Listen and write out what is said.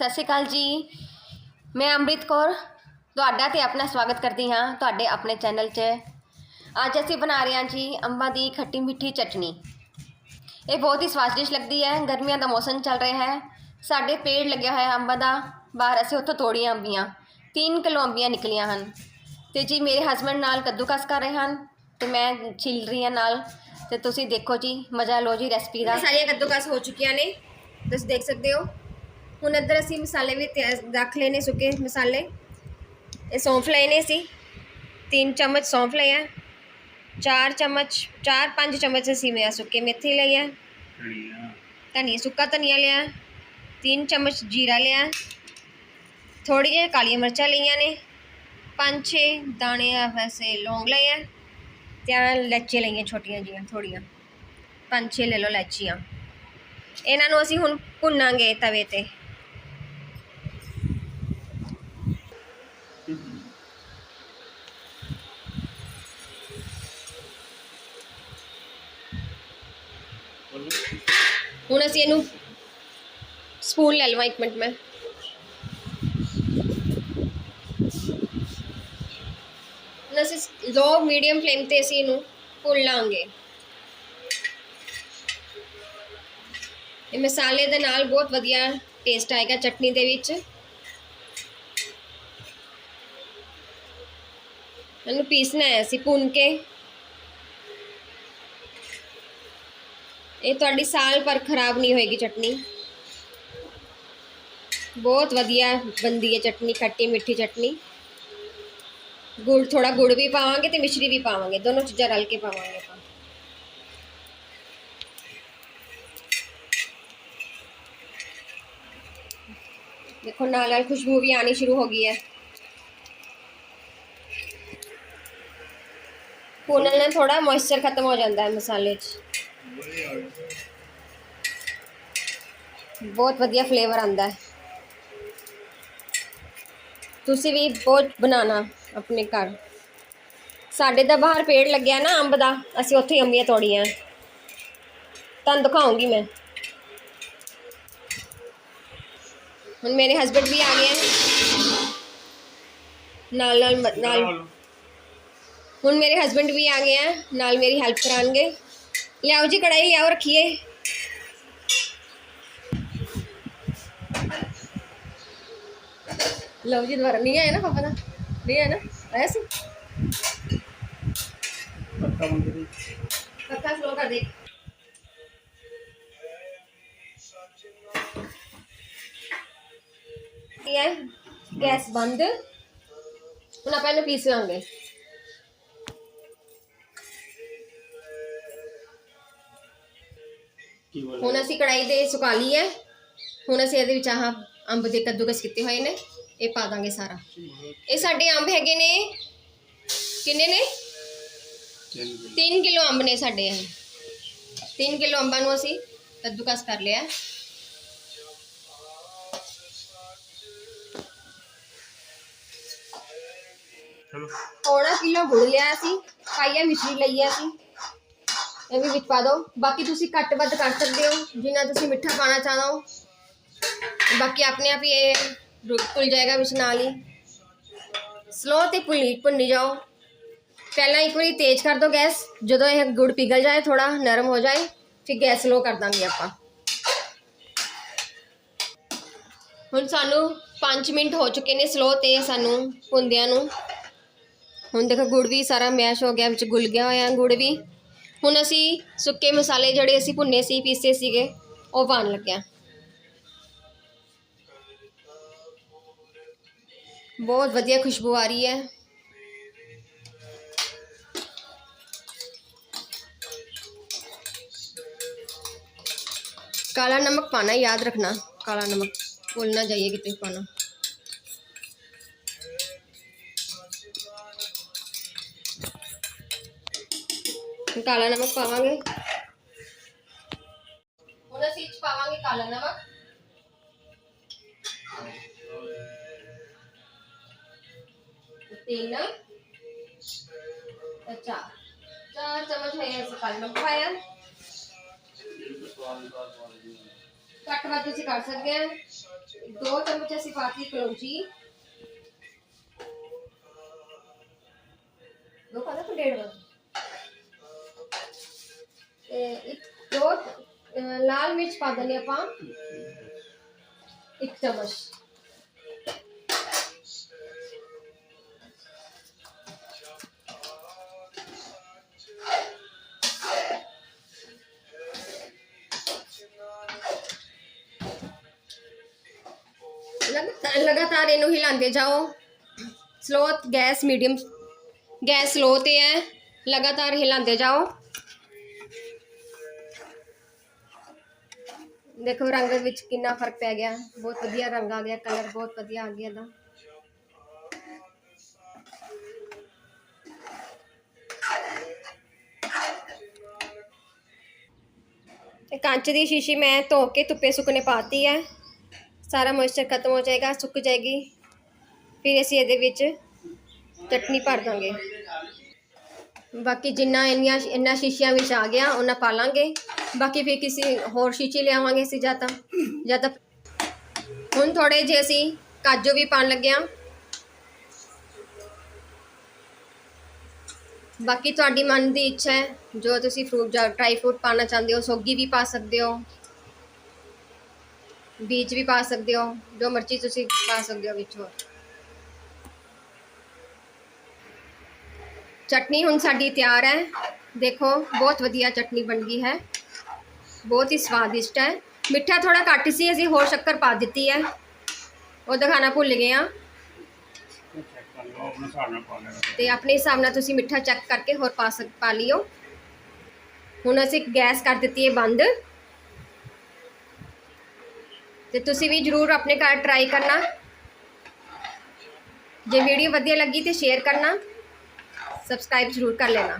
ਸਤਿ ਸ਼੍ਰੀ ਅਕਾਲ ਜੀ। ਮੈਂ ਅੰਮ੍ਰਿਤ ਕੌਰ, ਤੁਹਾਡਾ ਤੇ ਆਪਣਾ ਸਵਾਗਤ ਕਰਦੀ ਹਾਂ ਤੁਹਾਡੇ ਆਪਣੇ ਚੈਨਲ 'ਚ। ਅੱਜ ਅਸੀਂ ਬਣਾ ਰਹੇ ਹਾਂ ਜੀ ਅੰਬਾਂ ਦੀ ਖੱਟੀ ਮਿੱਠੀ ਚਟਨੀ। ਇਹ ਬਹੁਤ ਹੀ ਸਵਾਦਿਸ਼ਟ ਲੱਗਦੀ ਹੈ, ਗਰਮੀਆਂ ਦਾ ਮੌਸਮ ਚੱਲ ਰਿਹਾ ਹੈ। ਸਾਡੇ ਪੇੜ ਲੱਗਿਆ ਹੋਇਆ ਅੰਬਾਂ ਦਾ, ਬਾਹਰ ਅਸੀਂ ਉੱਥੋਂ ਤੋੜੀਆਂ ਅੰਬੀਆਂ। 3 ਕਿਲੋ ਅੰਬੀਆਂ ਨਿਕਲੀਆਂ ਹਨ। ਤੇ ਜੀ ਮੇਰੇ ਹਸਬੰਡ ਨਾਲ ਕੱਦੂਕਸ ਕਰ ਰਹੇ ਹਨ ਤੇ ਮੈਂ ਛਿਲ ਰਹੀ ਹਾਂ ਨਾਲ। ਤੇ ਤੁਸੀਂ ਦੇਖੋ ਜੀ, ਮਜ਼ਾ ਲਓ ਜੀ ਰੈਸਪੀ ਦਾ। ਸਾਰੀਆਂ ਕੱਦੂਕਸ ਹੋ ਚੁੱਕੀਆਂ ਨੇ। ਤੁਸੀਂ ਦੇਖ ਸਕਦੇ ਹੋ। ਹੁਣ ਇੱਧਰ ਅਸੀਂ ਮਸਾਲੇ ਵੀ ਰੱਖ ਲਏ ਨੇ ਸੁੱਕੇ ਮਸਾਲੇ। ਇਹ ਸੌਂਫ ਲਏ ਨੇ ਅਸੀਂ। 3 ਚਮਚ ਸੌਂਫ ਲਏ ਆ। 4 ਚਮਚ 4-5 ਚਮਚ ਅਸੀਂ ਮੈਂ ਸੁੱਕੇ ਮੇਥੀ ਲਈ ਹੈ ਧਨੀਆ। ਸੁੱਕਾ ਧਨੀਆ ਲਿਆ। 3 ਚਮਚ ਜੀਰਾ ਲਿਆ। ਥੋੜੀ ਜਿਹੀ ਕਾਲੀਆਂ ਮਿਰਚਾਂ ਲਈਆਂ ਨੇ। 5-6 ਦਾਣੇ ਆ ਵੈਸੇ ਲੌਂਗ ਲਏ ਆ। ਤੇ ਆਹ ਲੈਚੀਆਂ ਲਈਆਂ ਛੋਟੀਆਂ ਜੀਆਂ ਥੋੜੀਆਂ 5-6 ਲੈ ਲਓ ਲੈਚੀਆਂ ਇਹਨਾਂ ਨੂੰ ਅਸੀਂ ਹੁਣ ਭੁੰਨਾਂਗੇ ਤਵੇ ਤੇ। ਹੁਣ ਅਸੀਂ ਇਹਨੂੰ ਸਪੂਨ ਲੈ ਲਵਾਂ ਇੱਕ ਮਿੰਟ ਮੈਂ। ਹੁਣ ਅਸੀਂ ਲੋ ਮੀਡੀਅਮ ਫਲੇਮ ਤੇ ਅਸੀਂ ਇਹਨੂੰ ਭੁੰਨ ਲਾਂਗੇ। ਇਹ ਮਸਾਲੇ ਦੇ ਨਾਲ ਬਹੁਤ ਵਧੀਆ ਟੇਸਟ ਆਏਗਾ ਚਟਨੀ ਦੇ ਵਿੱਚ। ਇਹਨੂੰ ਪੀਸਣਾ ਹੈ ਅਸੀਂ ਭੁੰਨ ਕੇ। ਇਹ ਤੁਹਾਡੀ ਸਾਲ ਪਰ ਖਰਾਬ ਨਹੀਂ ਹੋਏਗੀ ਚਟਨੀ। ਬਹੁਤ ਵਧੀਆ ਬੰਦੀ ਹੈ ਚਟਨੀ, ਖੱਟੀ ਮਿੱਠੀ ਚਟਨੀ। ਗੁੜ ਥੋੜਾ ਗੁੜ ਵੀ ਪਾਵਾਂਗੇ ਤੇ ਮਿਸ਼ਰੀ ਵੀ ਪਾਵਾਂਗੇ। ਦੋਨੋਂ ਚੀਜ਼ਾਂ ਰਲ ਕੇ ਪਾਵਾਂਗੇ ਆਪਾਂ। ਦੇਖੋ ਨਾਲ ਨਾਲ ਖੁਸ਼ਬੂ ਵੀ ਆਣੀ ਸ਼ੁਰੂ ਹੋ ਗਈ ਹੈ। ਭੁੰਨਣ ਨਾਲ ਥੋੜਾ ਮੋਇਸਚਰ ਖਤਮ ਹੋ ਜਾਂਦਾ ਹੈ ਮਸਾਲੇ 'ਚ। ਬਹੁਤ ਵਧੀਆ ਫਲੇਵਰ ਆਉਂਦਾ ਹੈ। ਤੁਸੀਂ ਵੀ ਬਹੁਤ ਬਣਾਣਾ ਆਪਣੇ ਘਰ। ਸਾਡੇ ਤਾਂ ਬਾਹਰ ਪੇੜ ਲੱਗਿਆ ਨਾ ਅੰਬ ਦਾ, ਅਸੀਂ ਉੱਥੇ ਹੀ ਅੰਬੀਆਂ ਤੋੜੀਆਂ। ਤੁਹਾਨੂੰ ਦਿਖਾਉਂਗੀ ਮੈਂ। ਹੁਣ ਮੇਰੇ ਹਸਬੰਡ ਵੀ ਆ ਗਏ ਹਨ ਨਾਲ ਨਾਲ ਮ- ਨਾਲ। ਹੁਣ ਮੇਰੇ ਹਸਬੰਡ ਵੀ ਆ ਗਏ ਆ, ਨਾਲ ਮੇਰੀ ਹੈਲਪ ਕਰਾਂਗੇ ਲਿਆਓ ਜੀ ਕੜਾਈ ਲਿਆਓ, ਰੱਖੀਏ। ਲਓ ਜੀ ਦੁਬਾਰਾ ਨਹੀਂ ਆਇਆ ਨਾ ਪਾਪਾ ਦਾ ਨਹੀਂ ਆਇਆ ਨਾ ਆਇਆ ਸੀ ਪੱਕਾ ਸਲੋ ਕਰ ਦੇ ਇਹ ਹੈ ਗੈਸ ਬੰਦ ਹੁਣ ਆਪਾਂ ਇਹਨੂੰ ਪੀਸ ਲਾਂਗੇ ਹੁਣ ਅਸੀਂ ਕੜਾਈ ਦੇ ਸੁਕਾ ਲਈ ਹੈ ਹੁਣ ਅਸੀਂ ਇਹਦੇ ਵਿੱਚ ਆਹ ਅੰਬ ਦੇ ਕੱਦੂਕਸ ਕੀਤੇ ਹੋਏ ਨੇ ਇਹ ਪਾ ਦਾਂਗੇ ਸਾਰਾ। ਇਹ ਸਾਡੇ ਅੰਬ ਹੈਗੇ ਨੇ। ਕਿੰਨੇ ਨੇ? 3 ਕਿਲੋ। ਅੰਬ ਨੇ ਸਾਡੇ ਇਹ। 3 ਕਿਲੋ ਅੰਬਾਂ ਨੂੰ ਅਸੀਂ ਕੱਦੂਕਸ ਕਰ ਲਿਆ। ਪੌਣਾ ਕਿਲੋ ਗੁੜ ਲਿਆ ਸੀ ਪਾਈਆ ਮਿਸ਼ਰੀ ਲਈ ਆ ਸੀ ਇਹ ਵੀ ਵਿੱਚ ਪਾ ਦਿਓ ਬਾਕੀ ਤੁਸੀਂ ਘੱਟ ਵੱਧ ਕਰ ਸਕਦੇ ਹੋ। ਜਿੰਨਾ ਤੁਸੀਂ ਮਿੱਠਾ ਪਾਣਾ ਚਾਹੋ। ਬਾਕੀ ਆਪਣੇ ਆਪ ਹੀ ਇਹ ਰੁਕ ਭੁੱਲ ਜਾਏਗਾ ਵਿੱਚ ਨਾਲ ਹੀ। ਸਲੋ ਤੇ ਭੁੱਲੀ, ਭੁੰਨੀ ਜਾਓ। ਪਹਿਲਾਂ ਇੱਕ ਵਾਰੀ ਤੇਜ਼ ਕਰ ਦਿਓ ਗੈਸ। ਜਦੋਂ ਇਹ ਗੁੜ ਪਿਘਲ ਜਾਏ ਥੋੜਾ ਨਰਮ ਹੋ ਜਾਏ, ਫਿਰ ਗੈਸ ਸਲੋ ਕਰ ਦਾਂਗੇ ਆਪਾਂ। ਹੁਣ ਸਾਨੂੰ 5 ਮਿੰਟ ਹੋ ਚੁੱਕੇ ਨੇ ਸਲੋ ਤੇ ਸਾਨੂੰ ਭੁੰਦਿਆਂ ਨੂੰ। ਹੁਣ ਦੇਖੋ, ਗੁੜ ਵੀ ਸਾਰਾ ਮੈਸ਼ ਹੋ ਗਿਆ, ਵਿੱਚ ਗੁਲ ਗਿਆ ਹੋਇਆ ਗੁੜ ਵੀ। ਹੁਣ ਅਸੀਂ ਸੁੱਕੇ ਮਸਾਲੇ ਜਿਹੜੇ ਅਸੀਂ ਭੁੰਨੇ ਸੀ, ਪੀਸੇ ਸੀਗੇ, ਉਹ ਪਾਉਣ ਲੱਗਿਆ। ਬਹੁਤ ਵਧੀਆ ਖੁਸ਼ਬੂ ਆ ਰਹੀ ਹੈ काला नमक पाना याद रखना काला नमक भूल ना जाइए कितने पाना ਹੁਣ ਕਾਲਾ ਨਮਕ ਪਾਵਾਂਗੇ ਹੁਣ ਅਸੀਂ ਇਹ 'ਚ ਪਾਵਾਂਗੇ ਕਾਲਾ ਨਮਕ ਤਿੰਨ ਅੱਛਾ ਚਾਰ ਚਮਚ ਹੈ ਅਸੀਂ ਕਾਲਾ ਨਮਕ ਪਾਇਆ ਘੱਟ ਵੱਧ ਤੁਸੀਂ ਕਰ ਸਕਦੇ ਆ ਦੋ ਚਮਚ ਅਸੀਂ ਪਾਤੀ ਕਲੌਂਜੀ ਦੋ ਪਾਦਾ ਕਿ ਡੇਢ ਵਾ ਤੇ ਇੱਕ ਦੋ ਅਹ, ਲਗਾਤਾਰ ਇਹਨੂੰ ਹਿਲਾਉਂਦੇ ਜਾਓ। Slow gas medium gas slow ਤੇ ਹੈ। ਲਗਾਤਾਰ ਹਿਲਾਉਂਦੇ ਜਾਓ। ਦੇਖੋ ਰੰਗ ਵਿੱਚ ਕਿੰਨਾ ਫ਼ਰਕ ਪੈ ਗਿਆ। ਬਹੁਤ ਵਧੀਆ ਰੰਗ ਆ ਗਿਆ ਕਲਰ ਬਹੁਤ ਵਧੀਆ ਆ ਗਿਆ ਇਹਦਾ। ਇਹ ਕੱਚ ਦੀ ਸ਼ੀਸ਼ੀ ਮੈਂ ਧੋ ਕੇ ਧੁੱਪੇ ਸੁੱਕਣੇ ਪਾਤੀ ਹੈ। ਸਾਰਾ ਮੋਇਸਚਰ ਖਤਮ ਹੋ ਜਾਏਗਾ, ਸੁੱਕ ਜਾਏਗੀ। ਫਿਰ ਅਸੀਂ ਇਹਦੇ ਵਿੱਚ ਚਟਨੀ ਭਰ ਦਾਂਗੇ। ਬਾਕੀ ਜਿੰਨਾ ਇੰਨੀਆਂ ਇੰਨਾ ਸ਼ੀਸ਼ਿਆਂ ਵਿੱਚ ਆ ਗਿਆ ਉਹਨਾਂ ਪਾ ਲਾਂਗੇ। ਬਾਕੀ ਫਿਰ ਕਿਸੇ ਹੋਰ ਸ਼ੀਸ਼ੀ ਲਿਆਵਾਂਗੇ ਅਸੀਂ ਜਾਂ ਤਾਂ ਜਾਂ ਤਾਂ ਹੁਣ ਥੋੜੇ ਜਿਹੇ ਅਸੀਂ ਕਾਜੂ ਵੀ ਪਾਣ ਲੱਗੇ ਹਾਂ। ਬਾਕੀ ਤੁਹਾਡੀ ਮਨ ਦੀ ਇੱਛਾ ਹੈ, ਜੋ ਤੁਸੀਂ ਫਰੂਟ ਜਾਂ ਡਰਾਈ ਫਰੂਟ ਪਾਣਾ ਚਾਹੁੰਦੇ ਹੋ, ਸੋਗੀ ਵੀ ਪਾ ਸਕਦੇ ਹੋ। ਬੀਜ ਵੀ ਪਾ ਸਕਦੇ ਹੋ, ਜੋ ਮਰਜ਼ੀ ਤੁਸੀਂ ਪਾ ਸਕਦੇ ਹੋ ਵਿੱਚ ਹੋਰ। ਚਟਨੀ ਹੁਣ ਸਾਡੀ ਤਿਆਰ ਹੈ। ਦੇਖੋ, ਬਹੁਤ ਵਧੀਆ ਚਟਨੀ ਬਣ ਗਈ ਹੈ। ਬਹੁਤ ਹੀ ਸਵਾਦਿਸ਼ਟ ਹੈ। ਮਿੱਠਾ ਥੋੜਾ ਘੱਟ ਸੀ, ਅਸੀਂ ਹੋਰ ਸ਼ੱਕਰ ਪਾ ਦਿੱਤੀ ਹੈ। ਉਹ ਦਿਖਾਣਾ ਭੁੱਲ ਗਏ ਆ ਚੈੱਕ ਆਪਣੇ ਹਿਸਾਬ ਨਾਲ ਤੇ ਆਪਣੇ ਹਿਸਾਬ ਨਾਲ ਤੁਸੀਂ ਮਿੱਠਾ ਚੈੱਕ ਕਰਕੇ ਹੋਰ ਪਾ ਸਕ, ਪਾ ਲਿਓ। ਹੁਣ ਅਸੀਂ ਗੈਸ ਕਰ ਦਿੱਤੀ ਹੈ ਬੰਦ। ਤੇ ਤੁਸੀਂ ਵੀ ਜਰੂਰ ਆਪਣੇ ਘਰ ਟਰਾਈ ਕਰਨਾ। ਜੇ ਵੀਡੀਓ ਵਧੀਆ ਲੱਗੀ ਤੇ ਸ਼ੇਅਰ ਕਰਨਾ। ਸਬਸਕ੍ਰਾਈਬ ਜ਼ਰੂਰ ਕਰ ਲੈਣਾ।